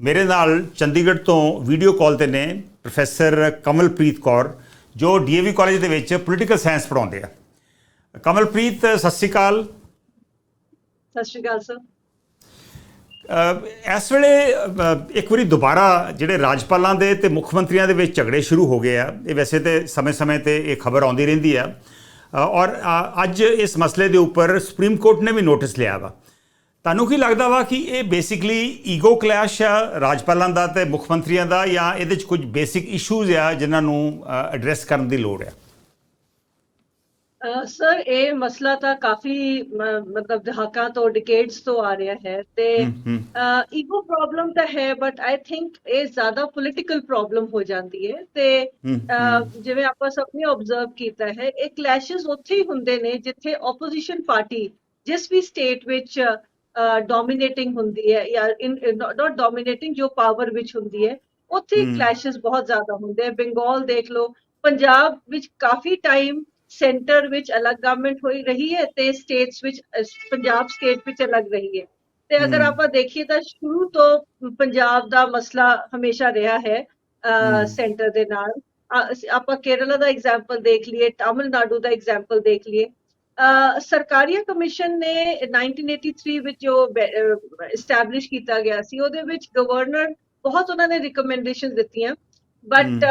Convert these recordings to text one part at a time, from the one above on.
ਮੇਰੇ ਨਾਲ ਚੰਡੀਗੜ੍ਹ ਤੋਂ ਵੀਡੀਓ ਕਾਲ ਤੇ ਨੇ ਪ੍ਰੋਫੈਸਰ ਕਮਲਪ੍ਰੀਤ ਕੌਰ ਜੋ ਡੀਏਵੀ ਕਾਲਜ ਦੇ ਵਿੱਚ ਪੋਲੀਟੀਕਲ ਸਾਇੰਸ ਪੜ੍ਹਾਉਂਦੇ ਆ। ਕਮਲਪ੍ਰੀਤ ਸਤਿ ਸ਼੍ਰੀ ਅਕਾਲ। ਸਤਿ ਸ਼੍ਰੀ ਅਕਾਲ ਸਰ। ਇਸ ਵੇਲੇ ਇੱਕ ਵਾਰੀ ਦੁਬਾਰਾ ਜਿਹੜੇ ਰਾਜਪਾਲਾਂ ਦੇ ਤੇ ਮੁੱਖ ਮੰਤਰੀਆਂ ਦੇ ਵਿੱਚ ਝਗੜੇ ਸ਼ੁਰੂ ਹੋ ਗਏ ਆ। ਇਹ ਵੈਸੇ ਤੇ ਸਮੇਂ-ਸਮੇਂ ਤੇ ਇਹ ਖਬਰ ਆਉਂਦੀ ਰਹਿੰਦੀ ਆ। ਔਰ ਅੱਜ ਇਸ ਮਸਲੇ ਦੇ ਉੱਪਰ ਸੁਪਰੀਮ ਕੋਰਟ ਨੇ ਵੀ ਨੋਟਿਸ ਲਿਆ ਵਾ। ਤੁਹਾਨੂੰ ਕੀ ਲੱਗਦਾ ਵਾ ਕਿ ਇਹ ਬੇਸਿਕਲੀ ਈਗੋ ਕਲੈਸ਼ ਆ ਰਾਜਪਾਲਾਂ ਦਾ ਤੇ ਮੁੱਖ ਮੰਤਰੀਆਂ ਦਾ ਜਾਂ ਇਹਦੇ ਚ ਕੁਝ ਬੇਸਿਕ ਇਸ਼ੂਜ਼ ਆ ਜਿਨ੍ਹਾਂ ਨੂੰ ਐਡਰੈਸ ਕਰਨ ਦੀ ਲੋੜ ਆ? ਸਰ ਇਹ ਮਸਲਾ ਤਾਂ ਕਾਫੀ ਮਤਲਬ ਦਹਾਕਾਂ ਤੋਂ ਡਿਕੇਡਸ ਤੋਂ ਆ ਰਿਹਾ ਹੈ ਤੇ ਈਗੋ ਪ੍ਰੋਬਲਮ ਤਾਂ ਹੈ ਬਟ ਆਈ ਥਿੰਕ ਇਹ ਜ਼ਿਆਦਾ ਪੋਲਿਟੀਕਲ ਪ੍ਰੋਬਲਮ ਹੋ ਜਾਂਦੀ ਹੈ ਤੇ ਜਿਵੇਂ ਆਪਾਂ ਸਭ ਨੇ ਆਬਜ਼ਰਵ ਕੀਤਾ ਹੈ ਇਹ ਕਲੈਸ਼ਸ ਉੱਥੇ ਹੀ ਹੁੰਦੇ ਨੇ ਜਿੱਥੇ ਆਪੋਜੀਸ਼ਨ ਪਾਰਟੀ ਜਿਸ ਵੀ ਸਟੇਟ ਵਿੱਚ ਡੋਮਿਨੇਟਿੰਗ ਹੁੰਦੀ ਹੈ ਜਾਂ ਨਾਟ ਡੋਮਿਨੇਟਿੰਗ ਜੋ ਪਾਵਰ ਵਿੱਚ ਹੁੰਦੀ ਹੈ ਉੱਥੇ ਕਲੈਸ਼ਸ ਬਹੁਤ ਜ਼ਿਆਦਾ ਹੁੰਦੇ ਆ। ਬੰਗਾਲ ਦੇਖ ਲਓ ਪੰਜਾਬ ਵਿੱਚ ਕਾਫੀ ਟਾਈਮ ਸੈਂਟਰ ਵਿੱਚ ਅਲੱਗ ਗਵਰਨਮੈਂਟ ਹੋਈ ਰਹੀ ਹੈ ਤੇ ਸਟੇਟਸ ਵਿੱਚ ਪੰਜਾਬ ਸਟੇਟ ਵਿੱਚ ਅਲੱਗ ਰਹੀ ਹੈ। ਤੇ ਅਗਰ ਆਪਾਂ ਦੇਖੀਏ ਤਾਂ ਸ਼ੁਰੂ ਤੋਂ ਪੰਜਾਬ ਦਾ ਮਸਲਾ ਹਮੇਸ਼ਾ ਰਿਹਾ ਹੈ ਸੈਂਟਰ ਦੇ ਨਾਲ। ਆਪਾਂ ਕੇਰਲਾ ਦਾ ਐਗਜ਼ਾਮਪਲ ਦੇਖ ਲਈਏ ਤਾਮਿਲਨਾਡੂ ਦਾ ਐਗਜ਼ਾਮਪਲ ਦੇਖ ਲਈਏ। ਸਰਕਾਰੀਆ ਕਮਿਸ਼ਨ ਨੇ 1983 ਵਿੱਚ ਜੋ ਐਸਟੈਬਲਿਸ਼ ਕੀਤਾ ਗਿਆ ਸੀ ਉਹਦੇ ਵਿੱਚ ਗਵਰਨਰ ਬਹੁਤ ਉਹਨਾਂ ਨੇ ਰਿਕਮੈਂਡੇਸ਼ਨ ਦਿੱਤੀਆਂ ਬਟ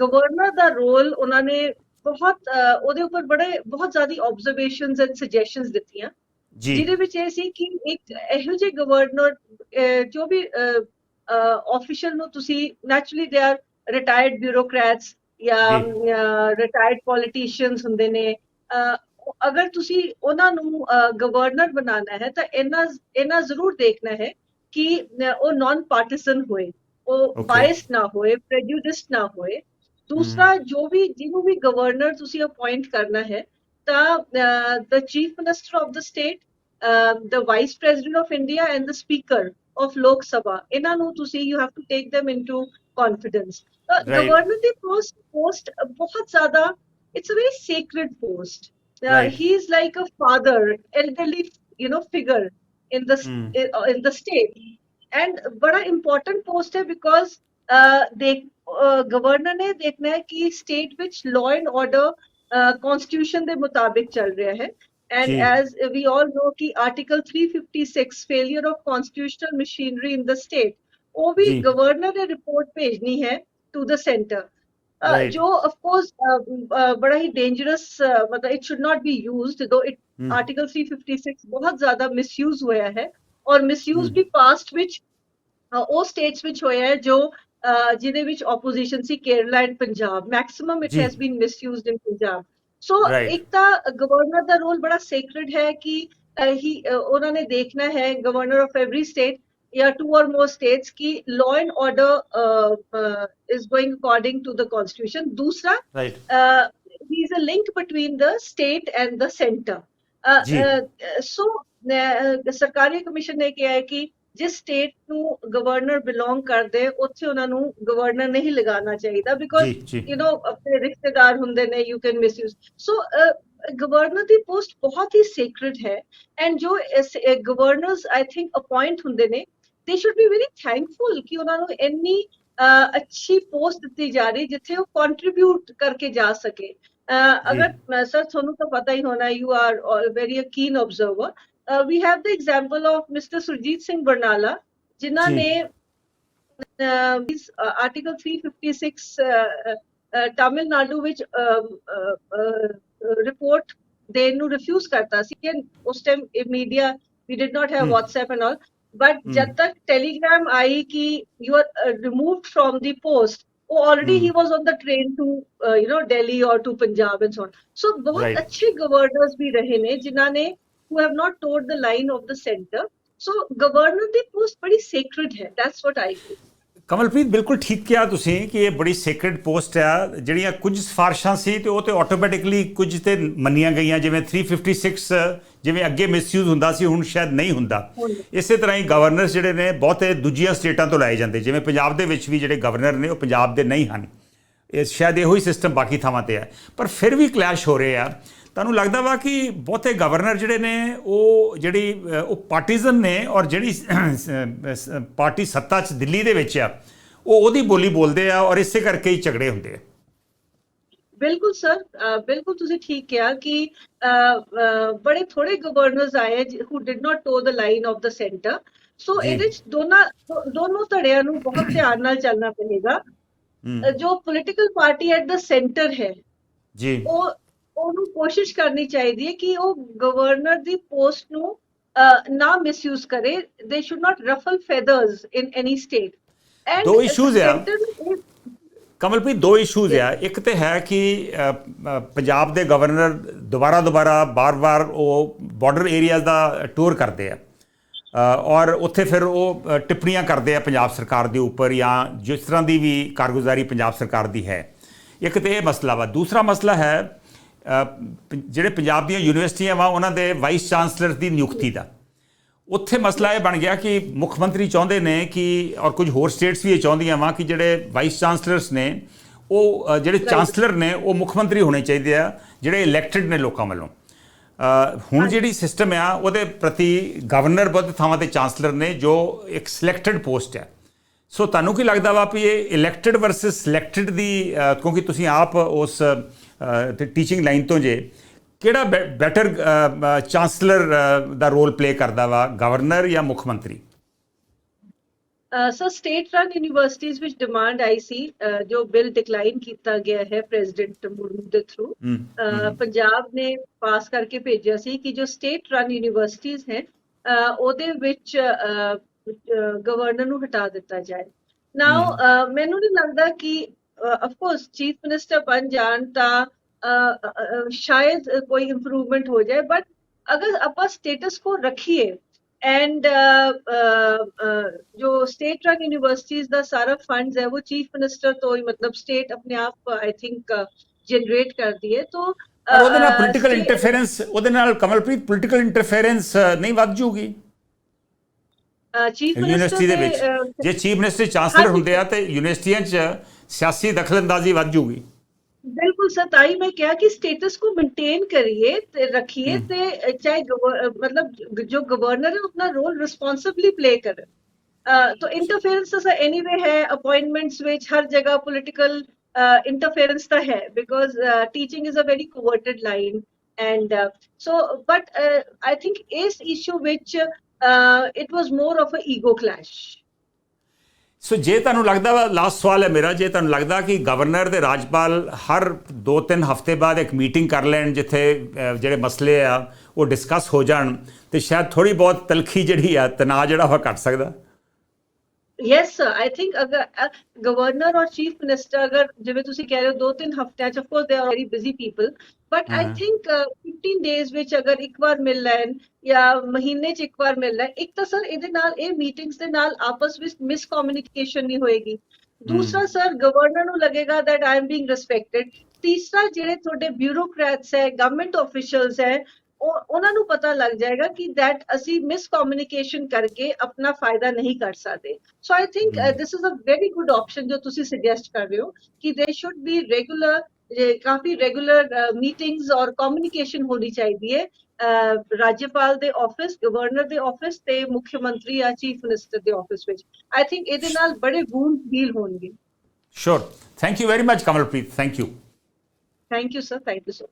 ਗਵਰਨਰ ਦਾ ਰੋਲ ਉਹਨਾਂ ਨੇ ਬਹੁਤ ਉਹਦੇ ਉੱਪਰ ਬੜੇ ਬਹੁਤ ਜ਼ਿਆਦਾ ਆਬਜ਼ਰਵੇਸ਼ਨਸ ਐਂਡ ਸੁਜੈਸ਼ਨਸ ਦਿੱਤੀਆਂ। ਜਿਹਦੇ ਵਿੱਚ ਇਹ ਸੀ ਕਿ ਇੱਕ ਇਹੋ ਜਿਹੇ ਗਵਰਨਰ ਜੋ ਵੀ ਆਫੀਸ਼ੀਅਲ ਨੂੰ ਤੁਸੀਂ naturally they are retired bureaucrats ਜਾਂ ਰਿਟਾਇਰਡ ਪੋਲੀਟੀਸ਼ੀਅਨਸ ਹੁੰਦੇ ਨੇ ਅਗਰ ਤੁਸੀਂ ਉਹਨਾਂ ਨੂੰ ਗਵਰਨਰ ਬਣਾਉਣਾ ਹੈ ਤਾਂ ਇਹਨਾਂ ਇਹਨਾਂ ਜ਼ਰੂਰ ਦੇਖਣਾ ਹੈ ਕਿ ਉਹ ਨਾਨ ਪਾਰਟਿਸਨ ਹੋਏ ਉਹ. ਬਾਇਸਡ ਨਾ ਹੋਏ ਪ੍ਰੈਜੂਡਿਸਡ ਨਾ ਹੋਏ ਦੂਸਰਾ ਜੋ ਵੀ ਜਿਹਨੂੰ ਵੀ ਗਵਰਨਰ ਤੁਸੀਂ ਅਪਾਇੰਟ ਕਰਨਾ ਹੈ ਤਾਂ the chief minister of the state the vice president of India and the speaker of Lok Sabha ਇਹਨਾਂ ਨੂੰ ਤੁਸੀਂ you have to take them into confidence. Governor ਦੀ ਪੋਸਟ ਪੋਸਟ ਬਹੁਤ ਜ਼ਿਆਦਾ it's a very sacred post uh, Right. he is like a father elderly you know figure in the s- Hmm. in, in the state and बड़ा important post है because uh, देख governor ने देखना है कि state which law and order constitution ਦੇ ਮੁਤਾਬਿਕ ਚੱਲ ਰਿਹਾ ਹੈ and ਜੀ। as we all know कि article 356 failure of constitutional machinery in the state ਉਹ ਵੀ ਜੀ। ਗਵਰਨਰ ਨੇ ਰਿਪੋਰਟ ਭੇਜਣੀ ਹੈ ਟੂ ਦ ਸੈਂਟਰ Right. ਜੋ of course uh, ਬੜਾ ਹੀ ਡੇਂਜਰਸ ਮਤਲਬ it should not be used though it hmm. article 356 ਬਹੁਤ ਜ਼ਿਆਦਾ ਮਿਸਯੂਜ਼ ਹੋਇਆ ਹੈ ਔਰ ਮਿਸਯੂਜ਼। ਵੀ ਪਾਸਟ ਵਿੱਚ ਉਹ ਸਟੇਟਸ ਵਿੱਚ ਹੋਇਆ ਹੈ ਜੋ ਜਿਹਦੇ ਵਿੱਚ opposition C Kerala and Punjab maximum it. Has been misused in Punjab so Right. ਇੱਕ ਤਾਂ ਗਵਰਨਰ ਦਾ ਰੋਲ ਬੜਾ ਸੇਕ੍ਰੇਡ ਹੈ ਕਿ ਹੀ ਉਹਨਾਂ ਨੇ ਦੇਖਣਾ ਹੈ governor of every state yeah, two or more states ki law and order uh, uh, is going according to the constitution. Dusra, right. uh, there is a link between the state and the center. Uh, uh, so, ਸਰਕਾਰੀ commission ਨੇ ਕਿਹਾ ਹੈ ਕਿ ਜਿਸ state ਨੂੰ governor belong ਕਰਦੇ ਉੱਥੇ ਉਹਨਾਂ ਨੂੰ ਗਵਰਨਰ ਨਹੀਂ ਲਗਾਉਣਾ ਚਾਹੀਦਾ ਬਿਕੋਜ਼ ਯੂ نو ਆਪਣੇ ਰਿਸ਼ਤੇਦਾਰ ਹੁੰਦੇ ਨੇ you can misuse so governor ਦੀ ਪੋਸਟ ਬਹੁਤ ਹੀ ਸੇਕ੍ਰੇਡ ਹੈ ਐਂਡ ਜੋ ਗਵਰਨਰਸ ਆਈ ਥਿੰਕ ਅਪਾਇੰਟ ਹੁੰਦੇ ਨੇ ਦੇ ਸ਼ੁੱਡ ਬੀ ਵੈਰੀ ਥੈਂਕਫੁਲ ਕਿ ਉਹਨਾਂ ਨੂੰ ਇੰਨੀ ਅੱਛੀ ਪੋਸਟ ਦਿੱਤੀ ਜਾ ਰਹੀ ਜਿੱਥੇ ਉਹ ਕੰਟਰੀਬਿਊਟ ਕਰਕੇ ਜਾ ਸਕੇ। ਅਗਰ ਸਰ ਤੁਹਾਨੂੰ ਤਾਂ ਪਤਾ ਹੀ ਹੋਣਾ you are very a keen observer we have the example of mister Surjit Singh Barnala ਜਿਨ੍ਹਾਂ। ਨੇ uh, Article 356 uh, uh, Tamil Nadu ਵਿੱਚ ਰਿਪੋਰਟ ਦੇਣ ਨੂੰ ਰਿਫਿਊਜ਼ ਕਰਤਾ ਸੀ। ਕਿ ਉਸ time media we did not have. WhatsApp and all but. ਜਦ ਤੱਕ ਟੈਲੀਗ੍ਰਾਮ ਆਈ ਕਿ you are removed from the post ਉਹ already. He was on the train to you know Delhi or to Punjab and so on so ਬਹੁਤ. ਅੱਛੇ governors ਵੀ ਰਹੇ ਨੇ ਜਿਨ੍ਹਾਂ ਨੇ who have not toed the line of the center so governor ਦੀ post ਬੜੀ sacred ਹੈ that's what i feel Kamalpreet ਬਿਲਕੁਲ ਠੀਕ ਕਿਹਾ ਤੁਸੀਂ ਕਿ ਇਹ ਬੜੀ ਸੇਕ੍ਰੇਡ ਪੋਸਟ ਆ ਜਿਹੜੀਆਂ ਕੁਝ ਸਿਫਾਰਸ਼ਾਂ ਸੀ ਤੇ ਉਹ ਤੇ ਆਟੋਮੈਟਿਕਲੀ ਕੁਝ ਤੇ ਮੰਨੀਆਂ ਗਈਆਂ ਜਿਵੇਂ 356 ਜਿਵੇਂ ਅੱਗੇ ਮਿਸਯੂਜ਼ ਹੁੰਦਾ ਸੀ ਹੁਣ ਸ਼ਾਇਦ ਨਹੀਂ ਹੁੰਦਾ। ਇਸੇ ਤਰ੍ਹਾਂ ਹੀ ਗਵਰਨਰਸ ਜਿਹੜੇ ਨੇ ਬਹੁਤੇ ਦੂਜੀਆਂ ਸਟੇਟਾਂ ਤੋਂ ਲਾਏ ਜਾਂਦੇ। ਜਿਵੇਂ ਪੰਜਾਬ ਦੇ ਵਿੱਚ ਵੀ ਜਿਹੜੇ ਗਵਰਨਰ ਨੇ ਉਹ ਪੰਜਾਬ ਦੇ ਨਹੀਂ ਹਨ। ਇਹ ਸ਼ਾਇਦ ਇਹੋ ਹੀ ਸਿਸਟਮ ਬਾਕੀ ਥਾਵਾਂ ਤੇ ਹੈ। ਪਰ ਫਿਰ ਵੀ ਕਲੈਸ਼ ਹੋ ਰਹੇ ਆ। ਤੁਹਾਨੂੰ ਲੱਗਦਾ ਵਾ ਕਿ ਬਹੁਤੇ ਗਵਰਨਰ ਜਿਹੜੇ ਨੇ ਉਹ ਜਿਹੜੀ ਉਹ ਪਾਰਟੀਜ਼ਨ ਨੇ ਔਰ ਜਿਹੜੀ ਪਾਰਟੀ ਸੱਤਾ 'ਚ ਦਿੱਲੀ ਦੇ ਵਿੱਚ ਆ ਉਹ ਉਹਦੀ ਬੋਲੀ ਬੋਲਦੇ ਆ ਔਰ ਇਸੇ ਕਰਕੇ ਹੀ ਝਗੜੇ ਹੁੰਦੇ ਆ। ਬਿਲਕੁਲ ਸਰ ਬਿਲਕੁਲ ਤੁਸੀਂ ਠੀਕ ਕਿਹਾ ਕਿ ਬੜੇ ਥੋੜੇ ਗਵਰਨਰਸ ਆਏ who did not toe the line of the centre so. ਇਹਦੇ ਚ ਦੋਨਾਂ ਦੋਨੋਂ ਧੜਿਆਂ ਨੂੰ ਬਹੁਤ ਧਿਆਨ ਨਾਲ ਚੱਲਣਾ ਹੂੰ, ਅ, ਜੋ political party at the centre ਹੈ ਜੀ। ਉਹ ਉਹਨੂੰ ਕੋਸ਼ਿਸ਼ ਕਰਨੀ ਚਾਹੀਦੀ ਹੈ ਕਿ ਉਹ ਗਵਰਨਰ ਦੀ ਪੋਸਟ ਨੂੰ ਨਾ ਮਿਸਯੂਜ਼ ਕਰੇ। They should not ruffle feathers in any state ਦੋ issues ਆ। ਕਮਲਪ੍ਰੀਤ, ਦੋ ਇਸ਼ੂਜ਼ ਆ। ਇੱਕ ਤੇ ਹੈ ਕਿ ਪੰਜਾਬ ਦੇ ਗਵਰਨਰ ਦੁਬਾਰਾ ਦੁਬਾਰਾ ਬਾਰ-ਬਾਰ ਉਹ ਬਾਰਡਰ ਏਰੀਆਜ਼ ਦਾ ਟੂਰ ਕਰਦੇ ਆ। ਔਰ ਉੱਥੇ ਫਿਰ ਉਹ ਟਿੱਪਣੀਆਂ ਕਰਦੇ ਆ ਪੰਜਾਬ ਸਰਕਾਰ ਦੇ ਉੱਪਰ ਜਾਂ ਜਿਸ ਤਰ੍ਹਾਂ ਦੀ ਵੀ ਕਾਰਗੁਜ਼ਾਰੀ ਪੰਜਾਬ ਸਰਕਾਰ ਦੀ ਹੈ। ਇੱਕ ਤੇ ਇਹ ਮਸਲਾ ਵਾ। ਦੂਸਰਾ ਮਸਲਾ ਹੈ ਜਿਹੜੇ ਪੰਜਾਬ ਦੀਆਂ ਯੂਨੀਵਰਸਿਟੀਆਂ ਵਾ ਉਹਨਾਂ ਦੇ ਵਾਈਸ ਚਾਂਸਲਰ ਦੀ ਨਿਯੁਕਤੀ ਦਾ। ਉੱਥੇ ਮਸਲਾ ਇਹ ਬਣ ਗਿਆ ਕਿ ਮੁੱਖ ਮੰਤਰੀ ਚਾਹੁੰਦੇ ਨੇ ਕਿ ਔਰ ਕੁਝ ਹੋਰ ਸਟੇਟਸ ਵੀ ਇਹ ਚਾਹੁੰਦੀਆਂ ਵਾ ਕਿ ਜਿਹੜੇ ਵਾਈਸ ਚਾਂਸਲਰਸ ਨੇ ਉਹ ਜਿਹੜੇ ਚਾਂਸਲਰ ਨੇ ਉਹ ਮੁੱਖ ਮੰਤਰੀ ਹੋਣੇ ਚਾਹੀਦੇ ਆ ਜਿਹੜੇ ਇਲੈਕਟਿਡ ਨੇ ਲੋਕਾਂ ਵੱਲੋਂ। ਹੁਣ ਜਿਹੜੀ ਸਿਸਟਮ ਆ ਉਹਦੇ ਪ੍ਰਤੀ ਗਵਰਨਰ ਬਹੁਤ ਥਾਵਾਂ ਤੇ ਚਾਂਸਲਰ ਨੇ ਜੋ ਇੱਕ ਸਿਲੈਕਟਡ ਪੋਸਟ ਹੈ। ਸੋ ਤੁਹਾਨੂੰ ਕੀ ਲੱਗਦਾ ਵਾ ਵੀ ਇਹ ਇਲੈਕਟਿਡ ਵਰਸਸ ਸਿਲੈਕਟਿਡ ਦੀ ਕਿਉਂਕਿ ਤੁਸੀਂ ਆਪ ਉਸ ਟੀਚਿੰਗ ਲਾਈਨ ਤੋਂ ਜੇ ਕਿਹੜਾ ਬੈਟਰ ਚਾਂਸਲਰ ਦਾ ਰੋਲ ਪਲੇ ਕਰਦਾ ਵਾ ਗਵਰਨਰ ਜਾਂ ਮੁੱਖ ਮੰਤਰੀ? ਸਰ ਸਟੇਟ ਰਨ ਯੂਨੀਵਰਸਿਟੀਜ਼ ਵਿੱਚ ਡਿਮਾਂਡ ਆਈ ਸੀ ਜੋ ਬਿੱਲ ਡਿਕਲਾਈਨ ਕੀਤਾ ਗਿਆ ਹੈ ਪ੍ਰੈਜ਼ੀਡੈਂਟ ਮੁਰਮੂ ਦੇ ਥਰੂ ਪੰਜਾਬ ਨੇ ਪਾਸ ਕਰਕੇ ਭੇਜਿਆ ਸੀ ਕਿ ਜੋ ਸਟੇਟ ਰਨ ਯੂਨੀਵਰਸਿਟੀਜ਼ ਹੈ ਉਹਦੇ ਵਿੱਚ ਗਵਰਨਰ ਨੂੰ ਹਟਾ ਦਿੱਤਾ ਜਾਏ। ਨਾਓ ਮੈਨੂੰ ਨਹੀਂ ਲੱਗਦਾ ਕਿ ਆਫ ਕੋਰਸ ਚੀਫ ਮਿਨਿਸਟਰ ਬਣ ਜਾਣ ਤਾਂ ਕੋਈ ਇੰਪਰੂਵਮੈਂਟ ਹੋ ਜਾਏ ਬਟ ਅਗਰ ਆਪਾਂ ਸਟੇਟਸ ਕੋ ਰੱਖੀਏ ਐਂਡ ਜੋ ਸਟੇਟ ਰਨ ਯੂਨੀਵਰਸਿਟੀਜ਼ ਦਾ ਸਾਰਾ ਫੰਡਸ ਹੈ ਉਹ ਚੀਫ ਮਿਨਿਸਟਰ ਤੋਂ ਹੀ ਮਤਲਬ ਸਟੇਟ ਆਪਣੇ ਆਪ ਆਈ ਥਿੰਕ ਜਨਰੇਟ ਕਰਦੀ ਹੈ ਤੋਂ ਉਹਦੇ ਨਾਲ ਪੋਲਿਟੀਕਲ ਇੰਟਰਫੇਰੈਂਸ ਉਹਦੇ ਨਾਲ ਕਮਲਪ੍ਰੀਤ ਪੋਲਿਟੀਕਲ ਇੰਟਰਫੇਰੈਂਸ ਨਹੀਂ ਵੱਧ ਜੂਗੀ ਚੀਫ ਯੂਨੀਵਰਸਿਟੀ ਦੇ ਵਿੱਚ। ਜੇ ਚੀਫ ਮਿਨਿਸਟਰ ਚਾਂਸਲਰ। ਹੁੰਦੇ ਆ ਤੇ ਯੂਨੀਵਰਸਿਟੀਆਂ 'ਚ ਸਿਆਸੀ ਦਖਲਅੰਦਾਜ਼ੀ ਵੱਧ ਜੂਗੀ बिल्कुल सर ताई मैं क्या कि स्टेटस को मेंटेन करिए रखिए हम्म। से चाहे मतलब जो गवर्नर है अपना रोल रिस्पॉन्सिबली प्ले करे। तो इंटरफेरेंस तो सर एनी है अपॉइंटमेंट्स विच हर जगह पॉलिटिकल इंटरफेरेंस तो है because teaching is a very coveted line and so but I think इस issue which it was more of a ego clash so ਜੇ ਤੁਹਾਨੂੰ ਲੱਗਦਾ ਵਾ ਲਾਸਟ ਸਵਾਲ ਹੈ ਮੇਰਾ, ਜੇ ਤੁਹਾਨੂੰ ਲੱਗਦਾ ਕਿ ਗਵਰਨਰ ਤੇ ਰਾਜਪਾਲ ਹਰ 2-3 ਹਫ਼ਤੇ ਬਾਅਦ ਇੱਕ ਮੀਟਿੰਗ ਕਰ ਲੈਣ ਜਿੱਥੇ ਜਿਹੜੇ ਮਸਲੇ ਆ, ਉਹ ਡਿਸਕਸ ਹੋ ਜਾਣ, ਤੇ ਸ਼ਾਇਦ ਥੋੜੀ ਬਹੁਤ ਤਲਖੀ ਜਿਹੜੀ ਆ, ਤਣਾਅ ਜਿਹੜਾ ਉਹ ਘਟ ਸਕਦਾ। ਯੈਸ ਸਰ ਆਈ ਥਿੰਕ ਅਗਰ ਗਵਰਨਰ ਔਰ ਚੀਫ ਮਿਨਿਸਟਰ ਅਗਰ ਜਿਵੇਂ ਤੁਸੀਂ ਕਹਿ ਰਹੇ ਹੋ ਦੋ ਤਿੰਨ ਹਫ਼ਤਿਆਂ ਚ of course they are very busy people but I. Think 15 days ਵਿੱਚ ਅਗਰ ਇੱਕ ਵਾਰ ਮਿਲ ਲੈਣ ਜਾਂ ਮਹੀਨੇ ਚ ਇੱਕ ਵਾਰ ਮਿਲ ਲੈਣ ਇੱਕ ਤਾਂ ਸਰ ਇਹਦੇ ਨਾਲ ਇਹ ਮੀਟਿੰਗਸ ਦੇ ਨਾਲ ਆਪਸ ਵਿੱਚ ਮਿਸ ਕਮਿਊਨੀਕੇਸ਼ਨ ਨਹੀਂ ਹੋਏਗੀ ਦੂਸਰਾ ਸਰ ਗਵਰਨਰ ਨੂੰ ਲੱਗੇਗਾ that I am being respected ਤੀਸਰਾ ਜਿਹੜੇ ਤੁਹਾਡੇ ਬਿਊਰੋਕਰੈਟਸ ਹੈ ਗਵਰਨਮੈਂਟ ਆਫੀਸ਼ੀਅਲਸ ਹੈ ਉਹਨਾਂ ਨੂੰ ਪਤਾ ਲੱਗ ਜਾਏਗਾ ਕਿ that ਅਸੀਂ ਮਿਸ ਕਮਿਊਨੀਕੇਸ਼ਨ ਕਰਕੇ ਆਪਣਾ ਫਾਇਦਾ ਨਹੀਂ ਕਰ ਸਕਦੇ। So I think this is a very good option ਜੋ ਤੁਸੀਂ ਸੁਜੈਸਟ ਕਰ ਰਹੇ ਹੋ ਕਿ ਦੇ ਸ਼ੁੱਡ ਬੀ ਰੈਗੂਲਰ ਕਾਫੀ ਰੈਗੂਲਰ ਮੀਟਿੰਗਸ ਔਰ ਕਮਿਊਨੀਕੇਸ਼ਨ ਹੋਣੀ ਚਾਹੀਦੀ ਹੈ ਰਾਜਪਾਲ ਦੇ ਆਫਿਸ ਗਵਰਨਰ ਦੇ ਆਫਿਸ ਤੇ ਮੁੱਖ ਮੰਤਰੀ ਜਾਂ ਚੀਫ ਮਿਨਿਸਟਰ ਦੇ ਆਫਿਸ ਵਿੱਚ। ਆਈ ਥਿੰਕ ਇਹਦੇ ਨਾਲ ਬੜੇ ਵੂਨ ਡੀਲ ਹੋਣਗੇ। Sure thank you very much Kamalpreet thank you thank you sir thank you so